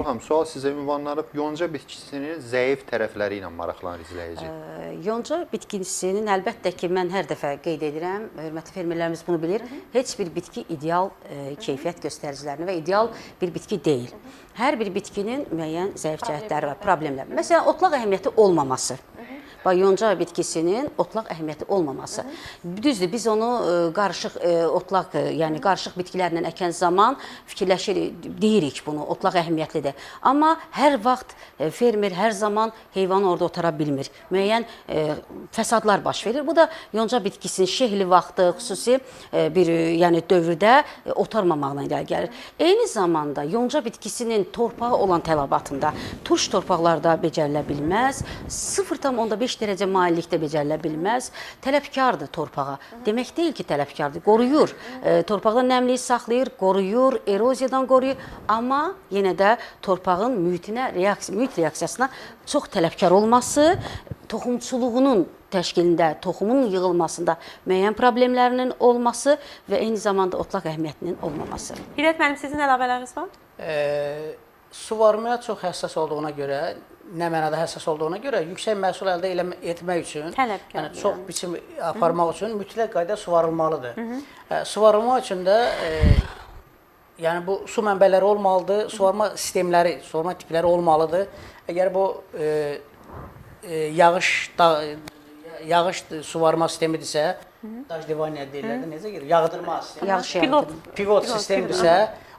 İlham, sual sizə ünvanlanıb yonca bitkisinin zəif tərəfləri ilə maraqlanır izləyici. Yonca bitkisinin əlbəttə ki, mən hər dəfə qeyd edirəm, hörmətli fermerlərimiz bunu bilir, heç bir bitki ideal e, keyfiyyət göstəricilərini və ideal bir bitki deyil. Hər bir bitkinin müəyyən zəif cəhətləri var, problemlər. Məsələn, otlaq əhəmiyyəti olmaması. Bax yonca bitkisinin otlaq əhəmiyyəti olmaması. Düzdür, biz onu e, qarışıq e, otlaq, e, yəni qarışıq bitkilərlə əkən zaman fikirləşirik, deyirik bunu, otlaq əhəmiyyətlidir. Amma hər vaxt fermer hər zaman heyvanı orada otara bilmir. Müəyyən fəsadlar baş verir. Bu da yonca bitkisinin şehli vaxtı, xüsusi bir yəni dövrdə otarmamaqla irəli gəlir. Eyni zamanda yonca bitkisinin torpağa olan tələbatında turş torpaqlarda becərilə bilməz. 0,5 dərəcə maillikdə becərilə bilməz. Tələbkardır torpağa. Demək deyil ki, tələbkardır. Qoruyur. E, torpaqda nəmliyi saxlayır, qoruyur, eroziyadan qoruyur, amma yenə də torpağın mühitinə, reaksiya, mühit reaksiyasına çox tələbkar olması, toxumçuluğunun təşkilində, toxumun yığılmasında müəyyən problemlərinin olması və eyni zamanda otlaq əhəmiyyətinin olmaması. Hidayət müəllim, sizin əlavələriniz var? E, suvarmaya çox həssas olduğuna görə, nə mənada həssas olduğuna görə yüksək məhsul əldə eləmə, etmək üçün, Tələbkar, yəni çox biçim aparmaq üçün mütləq qayda suvarılmalıdır. E, suvarılmaq üçün də e, yəni bu su mənbələri olmalıdır, suvarma sistemləri, suvarma tipləri olmalıdır. Əgər bu e, e, yağış da, yağış suvarma sistemidirsə, dajdevaniya deyirlər də necə gəlir? Yağdırma sistemi. Yağış Pilot. Pivot sistemdirsə,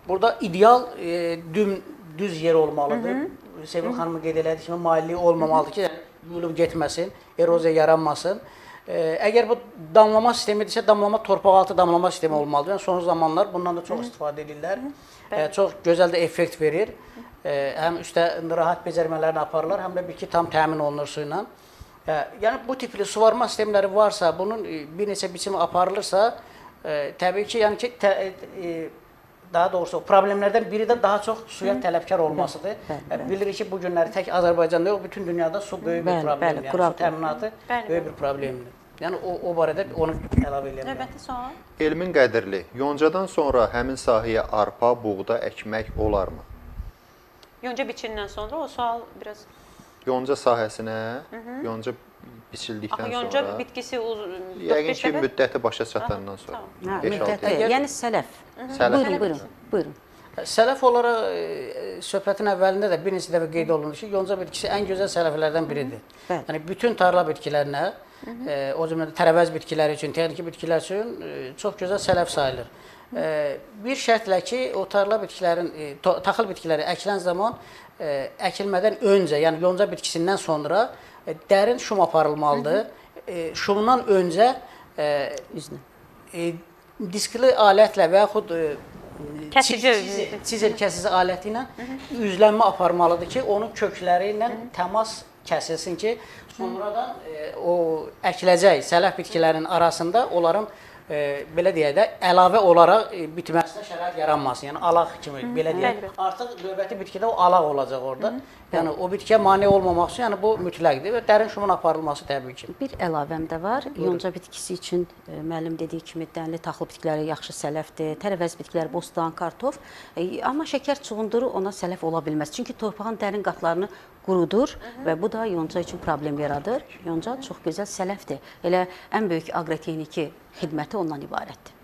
burada ideal e, düm düz yer olmalıdır. Sevil xanımın qeyd elədiyi kimi maillik olmamalıdır ki, yuyulub getməsin, eroziya yaranmasın. E, əgər bu damlama sistemidirsə, damlama torpaqaltı damlama sistemi olmalıdır. Yəni son zamanlar bundan da çox istifadə edirlər. E, çox gözəl də effekt verir. E, həm üstə rahat becərmələrini aparırlar, həm də bir ki tam təmin olunur su ilə. E, yəni bu tipli suvarma sistemləri varsa, bunun e, bir neçə biçimi aparılırsa, e, təbii ki, yəni ki tə, e, daha doğrusu problemlərdən biri də daha çox suya tələbkar olmasıdır. E, Bilirik ki, bu günləri tək Azərbaycanda yox, bütün dünyada su böyük bir Bəli, problemdir. bəli, Yəni quraq- su təminatı Bəli, böyük bir problemdir. Yəni o, o barədə onu əlavə bilərəm. Növbəti sual. Elmin qədirli, yoncadan sonra həmin sahəyə arpa, buğda əkmək olarmı? Yonca biçimindən sonra o sual biraz Yonca sahəsinə, yonca biçildikdən Axı yonca sonra bitkisi uzun yəqin ki, müddəti başa çatandan sonra. Hə, 5-6 müddəti, il. yəni sələf. Sələf. Buyurun, buyurun, buyurun. Sələf olaraq e, söhbətin əvvəlində də bir neçə dəfə qeyd olundu ki, yonca bitkisi ən gözəl sələflərdən biridir. Bəli. Yəni bütün tarla bitkilərinə, e, o cümlədən tərəvəz bitkiləri üçün, texniki bitkilər üçün e, çox gözəl sələf sayılır. E, bir şərtlə ki, o tarla bitkilərin, e, taxıl bitkiləri əkilən zaman e, əkilmədən öncə, yəni yonca bitkisindən sonra e, dərin şum aparılmalıdır. Şumdan öncə diskli alətlə və yaxud Kəsici. çizel kəsici aləti ilə üzlənmə aparmalıdır ki, onun kökləri ilə təmas kəsilsin ki, sonradan o əkiləcək sələf bitkilərin arasında onların e, belə deyək də əlavə olaraq e, bitməsinə şərait yaranmasın. Yəni alaq kimi belə deyək. bəli. Artıq növbəti bitkidə o alaq olacaq orada. Yəni o bitkiyə mane olmamaq üçün yəni bu mütləqdir və dərin şumun aparılması təbii ki. Bir əlavəm də var. Yonca bitkisi üçün e, müəllim dediyi kimi dənli taxıl bitkiləri yaxşı sələfdir. Tərəvəz bitkiləri, bostan, kartof. E, amma şəkər çuğunduru ona sələf ola bilməz. Çünki torpağın dərin qatlarını qurudur və bu da yonca üçün problem yaradır. Yonca çox gözəl sələfdir. Elə ən böyük aqrotexniki xidməti ondan ibarətdir.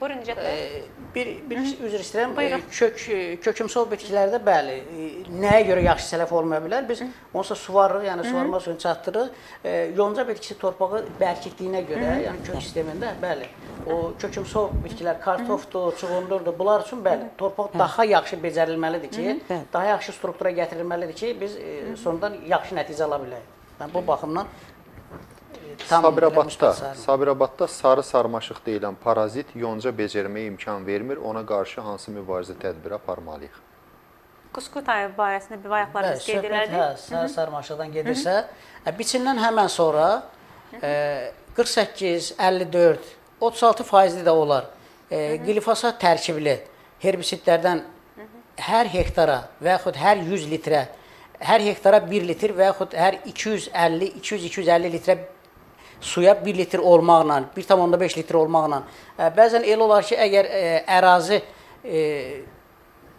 Buyurun Cəfər. E, Bir, bir üzr istəyirəm. Buyurun. Kök e, kökümsal bitkilərdə bəli, e, nəyə görə yaxşı sələf olmaya bilər? Biz onsuz suvarırıq, yəni suvarma suyunu çatdırırıq. E, Yonca bitkisi torpağı bərkitdiyinə görə, yəni kök sistemində bəli, o kökümsal bitkilər kartofdur, çuğundurdur. Bunlar üçün bəli, torpaq daha yaxşı becərilməlidir ki, daha yaxşı struktura gətirilməlidir ki, biz e, sonradan yaxşı nəticə ala bilək. Yəni bu baxımdan tam Sabirabadda. Sabirabadda sarı sarmaşıq deyilən parazit yonca becərməyə imkan vermir. Ona qarşı hansı mübarizə tədbiri aparmalıyıq? Qusqut ayı barəsində bir bayaqlar biz qeyd elədik. hə, sar sarmaşıqdan gedirsə, ə, biçimdən həmən sonra ə, 48, 54, 36 faizli də olar. E, glifosat tərkibli herbisidlərdən hər hektara və yaxud hər 100 litrə, hər hektara 1 litr və yaxud hər 250, 200-250 litrə suya 1 litr olmaqla, 1,5 litr olmaqla. ə, Bəzən elə olar ki, əgər ə, ərazi ə,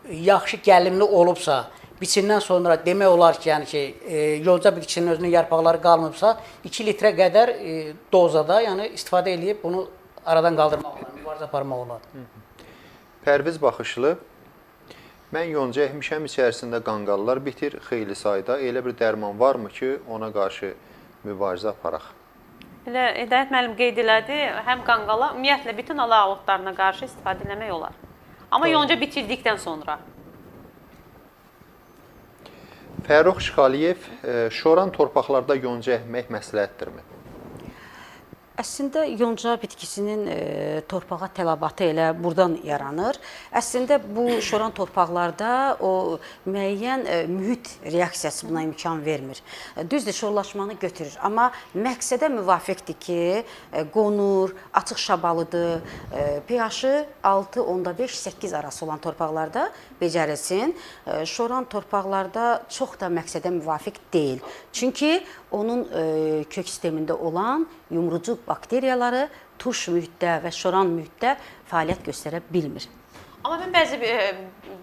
yaxşı gəlimli olubsa, biçindən sonra demək olar ki, yəni ki, e, yonca bitkisinin özünün yarpaqları qalmayıbsa, 2 litrə qədər e, dozada, yəni istifadə edib bunu aradan qaldırmaq olar, mübarizə aparmaq olar. Pərviz baxışlı. Mən yonca əkmişəm içərisində qanqallar bitir xeyli sayda. Elə bir dərman varmı ki, ona qarşı mübarizə aparaq? Elə Hidayət müəllim qeyd elədi, həm qanqala, ümumiyyətlə bütün ala otlarına qarşı istifadə etmək olar. Amma yonca bitirdikdən sonra. Fərrux Şıxaliyev, e, şoran torpaqlarda yonca əkmək məsləhətdirmi? Əslində yonca bitkisinin e, torpağa tələbatı elə burdan yaranır. Əslində bu şoran torpaqlarda o müəyyən e, mühit reaksiyası buna imkan vermir. E, Düzdür, şorlaşmanı götürür, amma məqsədə müvafiqdir ki, e, qonur, açıq şabalıdır, e, pH-ı 6.5-8 arası olan torpaqlarda becərilsin. E, Şoran torpaqlarda çox da məqsədə müvafiq deyil. Çünki onun e, kök sistemində olan yumrucu bakteriyaları tuş mühitdə və şoran mühitdə fəaliyyət göstərə bilmir. Amma mən bəzi e,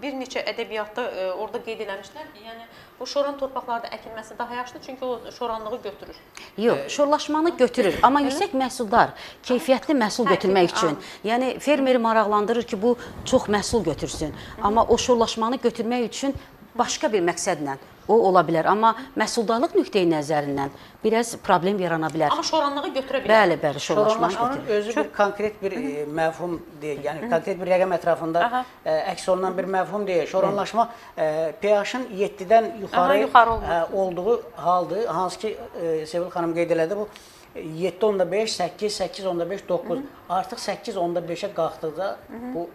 bir neçə ədəbiyyatda e, orada qeyd eləmişlər ki, yəni bu şoran torpaqlarda əkilməsi daha yaxşıdır, çünki o şoranlığı götürür. Yox, şorlaşmanı götürür, amma yüksək məhsuldar, keyfiyyətli məhsul götürmək üçün. Yəni fermeri maraqlandırır ki, bu çox məhsul götürsün. Amma o şorlaşmanı götürmək üçün başqa bir məqsədlə o ola bilər, amma məhsuldarlıq nöqteyi nəzərindən biraz problem yarana bilər. Amma şoranlığı götürə bilər. Bəli, bəli, Şoranlaşmanın götürür. özü bir konkret bir e, məfhum deyil. Yəni konkret bir rəqəm ətrafında Aha. e, əks olunan bir məfhum deyil. Şoranlaşma e, pH-ın 7-dən yuxarı, Aha, yuxarı e, olduğu haldır. Hansı ki e, Sevil xanım qeyd elədi bu 7.5, 8, 8.5, 9. Artıq 8.5-ə qalxdıqda bu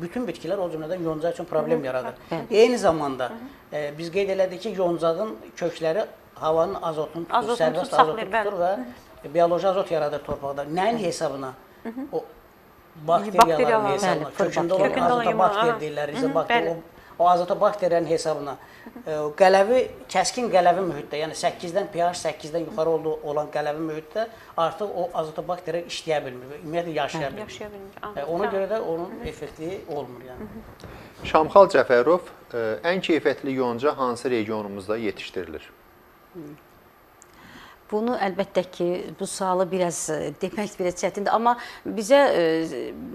bütün bitkilər o cümlədən yonca üçün problem yaradır. Eyni zamanda e, biz qeyd elədik ki, yoncağın kökləri havanın azotunu tutur, Azotunu sərbəst azotu tutur və bioloji azot yaradır torpaqda. Nəyin hesabına? O bakteriyaların Bakteriyalar. hesabına. Kökündə olan yumru, aha. deyirlər, rizobakter. O, o azotobakterlərin hesabına. E, Qələvi, kəskin qələvi mühitdə, yəni 8-dən pH 8-dən yuxarı olduğu olan qələvi mühitdə artıq o azotobakterlər işləyə bilmir və ümumiyyətlə yaşaya bilmir. Yaşaya bilmir. E. Ona görə də onun effekti olmur yəni. Şamxal Cəfərov, e, ən keyfiyyətli yonca hansı regionumuzda yetişdirilir? Bunu əlbəttə ki, bu sualı biraz e, demək biraz çətindir, amma bizə e,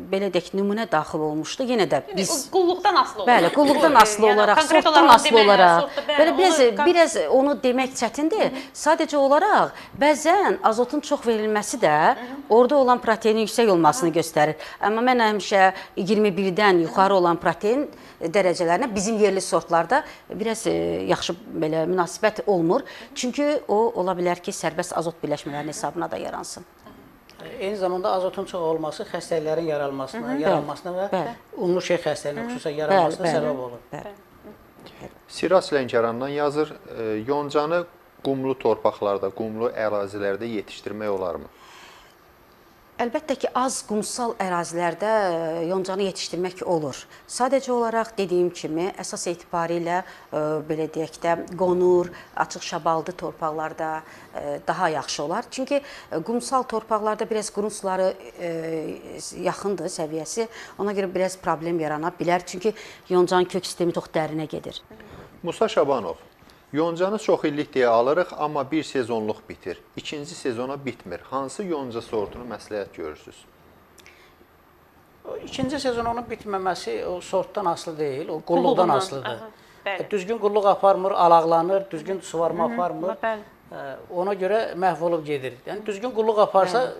belə deyək nümunə daxil olmuşdu. Yenə də biz Biz qulluqdan asılı olur. Bəli, qulluqdan asılı yəni olaraq, sortdan olaraq asılı olaraq. sortda, Belə biraz onu- biraz onu demək çətindir. Sadəcə olaraq bəzən azotun çox verilməsi də orada olan proteinin yüksək olmasını göstərir. Amma mən həmişə 21-dən yuxarı olan protein dərəcələrinə bizim yerli sortlarda biraz e, yaxşı belə münasibət olmur. Çünki o ola bilər ki, sərbəst azot birləşmələrinin hesabına da yaransın. Eyni zamanda azotun çox olması xəstəliklərin yaralmasına, yaranmasına və Bəli. unlu şey xəstəliyinin xüsusən yaranmasına bəli. səbəb olur. Bəli. Siras Lənkərandan yazır, e, yoncanı qumlu torpaqlarda, qumlu ərazilərdə yetişdirmək olarmı? Əlbəttə ki, az qumsal ərazilərdə e, yoncanı yetişdirmək olur. Sadəcə olaraq dediyim kimi, əsas etibarilə e, belə deyək də qonur, açıq şabaldı torpaqlarda e, daha yaxşı olar. Çünki qumsal torpaqlarda biraz qurun suları yaxındır səviyyəsi. Ona görə biraz problem yarana bilər. Çünki yoncanın kök sistemi çox dərinə gedir. Musa Şabanov, yoncanı çox illik deyə alırıq, amma bir sezonluq bitir. İkinci sezona bitmir. Hansı yonca sortunu məsləhət görürsüz? O İkinci sezon onun bitməməsi o sortdan asılı deyil, o qulluqdan asılıdır. aha, bəli. E, Düzgün qulluq aparmır, alaqlanır, düzgün suvarma aparmır. bəli. E, Ona görə məhv olub gedir. Yəni düzgün qulluq aparsa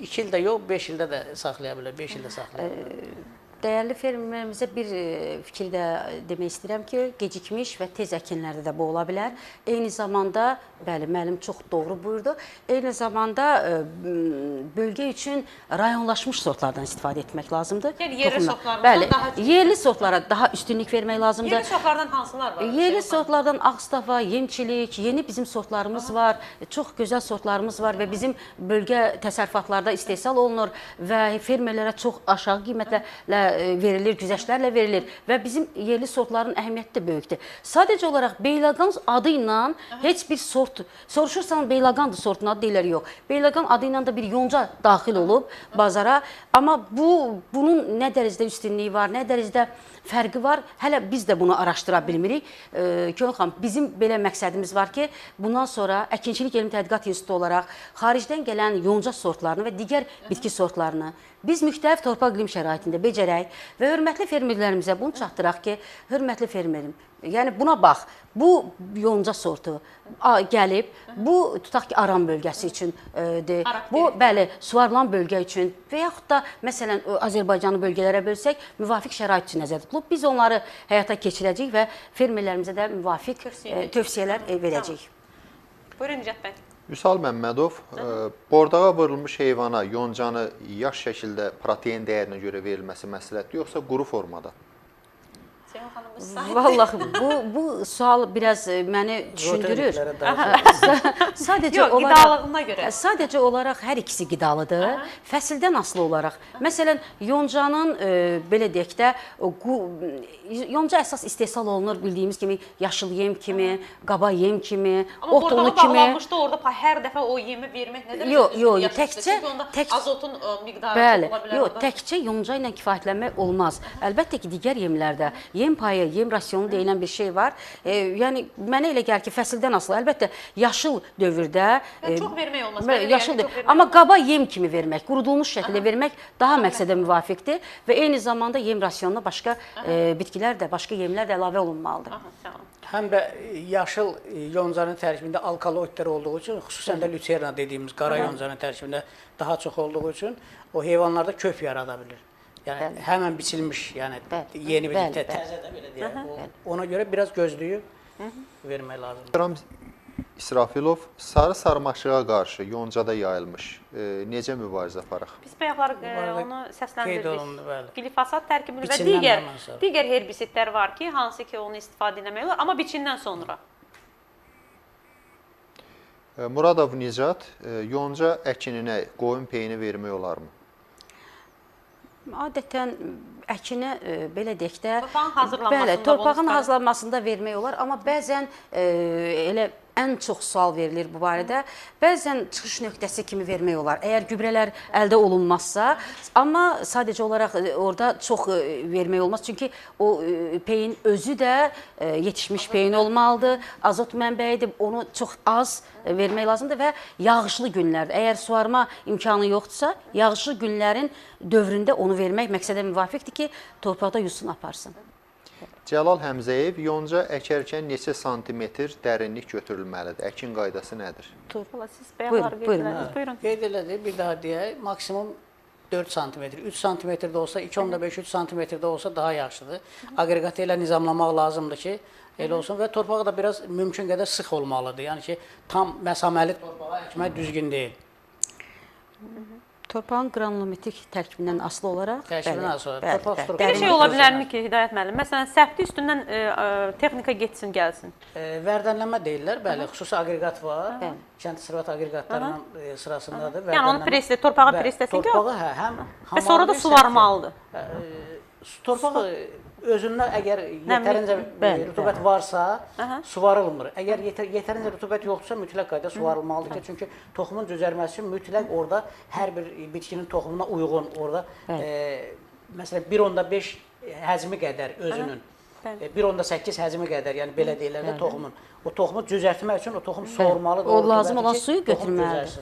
2 ildə yox, 5 ildə də saxlaya bilər, 5 ildə saxlaya bilər. Dəyərli fermerlərimizə bir e, fikir də demək istəyirəm ki, gecikmiş və tez əkinlərdə də bu ola bilər. Eyni zamanda, bəli, müəllim çox doğru buyurdu. Eyni zamanda e, bölgə üçün rayonlaşmış sortlardan istifadə etmək lazımdır. Yəni yerli sortlarımızdan bəli, daha yerli sortlara daha üstünlük vermək lazımdır. Yeni sortlardan hansılar var? Yerli sortlardan Ağstafa, Yemçilik, yeni bizim sortlarımız var. Çox gözəl sortlarımız var və bizim bölgə təsərrüfatlarda istehsal olunur və fermerlərə çox aşağı qiymətlə verilir, güzəştlərlə verilir və bizim yerli sortların əhəmiyyəti də böyükdür. Sadəcə olaraq Beyləqan adı ilə heç bir sort soruşursan Beyləqandır sortun adı deyirlər yox. Beyləqan adı ilə də bir yonca daxil olub bazara, amma bu bunun nə dərəcədə üstünlüyü var, nə dərəcədə fərqi var. Hələ biz də bunu araşdıra bilmirik. E, Könül bizim belə məqsədimiz var ki, bundan sonra Əkinçilik Elmi Tədqiqat İnstitutu olaraq xaricdən gələn yonca sortlarını və digər bitki sortlarını biz müxtəlif torpaq iqlim şəraitində becərək və hörmətli fermerlərimizə bunu çatdıraq ki, hörmətli fermerim, yəni buna bax, bu yonca sortu a, gəlib, bu tutaq ki, Aran bölgəsi üçün e, de, bu bəli, suvarılan bölgə üçün və yaxud da məsələn Azərbaycanı bölgələrə bölsək, müvafiq şərait üçün nəzərdə tutulub biz onları həyata keçirəcəyik və fermerlərimizə də müvafiq e, tövsiyələr e, verəcəyik. Buyurun Nicat bəy. Vüsal Məmmədov, e, bordağa vurulmuş heyvana yoncanı yaş şəkildə protein dəyərinə görə verilməsi məsləhətdir, yoxsa quru formada? Seyhan xanım Vallahi bu bu sual biraz e, məni düşündürür. Sadəcə Yox, olaraq qidalığına görə. Sadəcə olaraq hər ikisi qidalıdır. Fəsildən asılı olaraq. Məsələn, yoncanın e, belə deyək də qu- yonca əsas istehsal olunur bildiyimiz kimi yaşıl yem kimi, qaba yem kimi, Amma ot unu kimi. bağlanmışdı orada hər dəfə o yemi vermək nə dərəcədə Yox, yox, təkcə- tək- azotun ə, miqdarı Bəli. ola bilər Yox, təkcə yonca ilə kifayətlənmək olmaz. Əlbəttə ki, digər yemlərdə yem payı, yem rasionu deyilən bir şey var. E, yəni mənə elə gəlir ki, fəsildən asılı. Əlbəttə yaşıl dövrdə Yəni çox vermək olmaz. Mənə yaşıl vermək Amma qaba yem kimi vermək, qurudulmuş şəkildə vermək daha məqsədə müvafiqdir və eyni zamanda yem rasionuna başqa e, bitkilər də, başqa yemlər də əlavə olunmalıdır. Aha. Həm də yaşıl e, yoncanın tərkibində alkaloidlər olduğu üçün, xüsusən də luterna dediyimiz qara yoncanın tərkibində daha çox olduğu üçün o heyvanlarda köp yarada bilir. Yəni Bəli. həmən biçilmiş, yəni Bəli, yeni bir təzə də belə deyək. O- Ona görə biraz gözləyib vermək lazımdır. Ram İsrafilov sarı sarmaşığa qarşı yoncada yayılmış. E, necə mübarizə aparaq? Biz bayaqlar arada onu səsləndirdik. Glifosat tərkibində və digər digər herbisitlər var ki, hansı ki onu istifadə etmək olar, amma biçindən sonra. E, Muradov Nicat, e, yonca əkininə qoyun peyini vermək olarmı? Adətən əkinə e, belə deyək də Torpağın hazırlanmasında Bəli, torpağın hazırlanmasında vermək olar, amma bəzən e, elə ən çox sual verilir bu barədə. Bəzən çıxış nöqtəsi kimi vermək olar. Əgər gübrələr əldə olunmazsa, amma sadəcə olaraq e, orada çox e, vermək olmaz. Çünki o e, peyin özü də yetişmiş peyin olmalıdır. Azot mənbəyidir. Onu çox az vermək lazımdır və yağışlı günlərdə, əgər suvarma imkanı yoxdursa, yağışlı günlərin dövründə onu vermək məqsədə müvafiqdir ki, torpaqda yusun aparsın. Cəlal Həmzəyev, yonca əkərkən neçə santimetr dərinlik götürülməlidir? Əkin qaydası nədir? Valla siz bayaqlar Buyurun, buyurun. qeyd elədiniz. Buyurun. Qeyd elədi, bir daha deyək, maksimum 4 sm, 3 sm-də olsa, 2.5 3 sm-də olsa daha yaxşıdır. Aqreqatı ilə nizamlamaq lazımdır ki, elə olsun və torpaq da biraz mümkün qədər sıx olmalıdır. Yəni ki, tam məsaməli torpağa əkmək düzgün deyil. Torpağın qranulometrik tərkibindən asılı olaraq Tərkibindən bəli, asılı. bəli, Torpaq bəli, strukturu- Bir şey ola bilərmi ki, Hidayət müəllim? Məsələn, səfti üstündən ə, ə, texnika getsin, gəlsin. E, vərdənlənmə deyirlər, bəli, xüsusi aqreqat var. Bəli. Kənd təsərrüfat aqreqatlarının e, sırasındadır. Yəni onu presləsin ki, o- torpağı hə, həm və sonra da suvarmalıdır. Su torpaq özündə əgər yetərincə bəli, e, rütubət varsa, Aha. suvarılmır. Əgər yetər, yetərincə rütubət yoxdursa mütləq qayda suvarılmalıdır ki, çünki toxumun üçün mütləq orada hər bir bitkinin toxumuna uyğun orada e, məsələn 1.5 həcmi qədər özünün Bəli. e, 1.8 həcmi qədər, yəni belə deyirlər də toxumun. O toxumu düzəltmək üçün o toxum soğurmalıdır. O lazım olan suyu götürməlidir.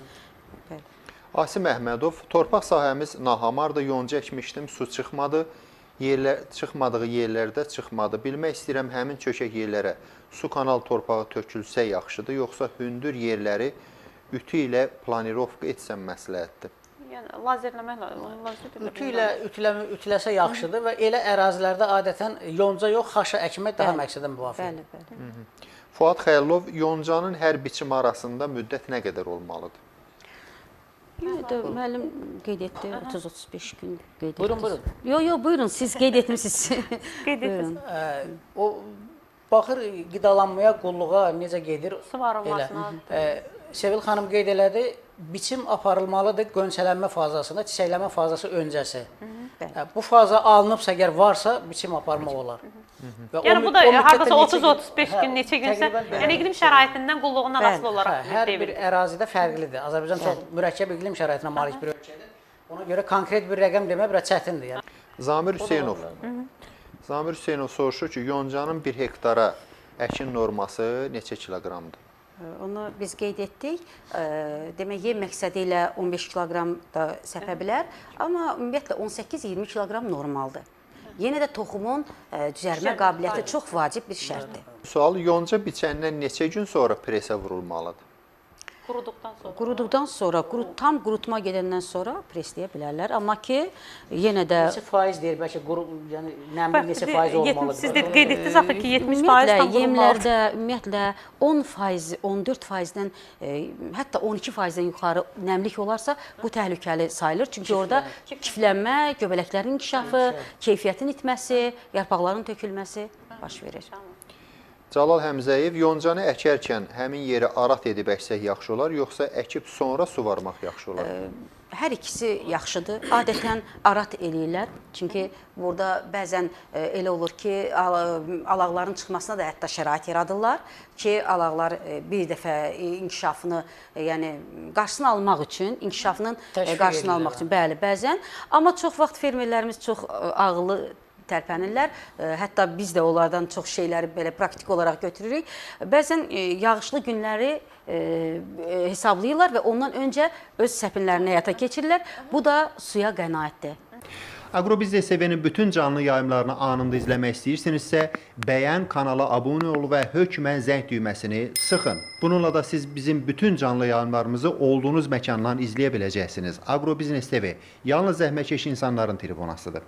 Asim Əhmədov, torpaq sahəmiz nahamardır, yonca əkmişdim, su çıxmadı. Yerlər çıxmadığı yerlərdə çıxmadı. Bilmək istəyirəm həmin çökək yerlərə su kanal torpağı tökülsə yaxşıdır, yoxsa hündür yerləri ütü ilə planirovka etsəm məsləhətdir. Yəni lazerləmək lazım. Onu lazer edə Ütü ilə ütüləmə ütüləsə yaxşıdır və elə ərazilərdə adətən yonca yox, xaşa əkmək daha məqsədə müvafiqdir. Bəli, bəli. Fuad Xəylov, yoncanın hər biçim arasında müddət nə qədər olmalıdır? Yenə də müəllim qeyd etdi 30-35 gün qeyd etdi. Buyurun, buyurun. Yox, yox, buyurun, siz qeyd etmisiniz. Qeyd etdiniz. Ə, o baxır qidalanmaya, qulluğa necə gedir? Suvarılmasına. Elə. Ə, Sevil xanım qeyd elədi, biçim aparılmalıdır qönçələnmə fazasında, çiçəklənmə fazası öncəsi. bəli. Hə, Bu faza alınıbsa, əgər varsa, biçim aparmaq olar. Və Yəni bu da hardasa neçə gün- 30-35 Hə, gün, neçə günsə, yəni iqlim şəraitindən qulluğundan Bəli, asılı Hə, olaraq hər bir ərazidə fərqlidir. Azərbaycan çox mürəkkəb iqlim şəraitinə malik bir ölkədir. Ona görə konkret bir rəqəm demək biraz çətindir. Yəni. Zamir Hüseynov. Zamir Hüseynov soruşur ki, yoncanın 1 hektara əkin norması neçə kiloqramdır? Onu biz qeyd etdik. Ə, Demək, yem məqsədi ilə 15 kiloqram da səpə bilər, amma ümumiyyətlə 18-20 kiloqram normaldır. Yenə də toxumun ə, düzəlmə qabiliyyəti çox vacib bir şərtdir. Sual yonca biçəndən neçə gün sonra presə vurulmalıdır? Quruduqdan sonra. Quruduqdan sonra, quru, tam qurutma gedəndən sonra presləyə bilərlər, amma ki yenə də Neçə faiz deyir, bəlkə quru, yəni nəmli Bax, neçə de- faiz olmalıdır? Siz də qeyd etdiniz axı ki, 70% Ümumiyyətlə tam qurulmalıdır. yemlərdə ümumiyyətlə 10 faiz, 14 faizdən e, hətta 12 faizdən yuxarı nəmlik olarsa bu təhlükəli sayılır. Çünki orada kiflənmə, göbələklərin inkişafı, keyfiyyətin itməsi, yarpaqların tökülməsi baş verir. Cəlal Həmzəyev yoncanı əkərkən həmin yeri arat edib əksək yaxşı olar, yoxsa əkib sonra suvarmaq yaxşı olar? Hər ikisi yaxşıdır. Adətən arat eləyirlər. Çünki burada bəzən e, elə olur ki, al- alaqların çıxmasına da hətta şərait yaradırlar ki, alaqlar e, bir dəfə inkişafını, e, yəni qarşısını almaq üçün, inkişafının Təşviq qarşısını almaq üçün, bəli, bəzən. Amma çox vaxt fermerlərimiz çox ağıllı tərpənirlər. Hətta biz də onlardan çox şeyləri belə praktik olaraq götürürük. Bəzən yağışlı günləri hesablayırlar və ondan öncə öz səpinlərini həyata keçirirlər. Bu da suya qənaətdir. Agrobiznes TV-nin bütün canlı yayımlarını anında izləmək istəyirsinizsə, bəyən, kanala abunə ol və hökmən zəng düyməsini sıxın. Bununla da siz bizim bütün canlı yayımlarımızı olduğunuz məkandan izləyə biləcəksiniz. Agrobiznes TV yalnız zəhmətkeş insanların tribunasıdır.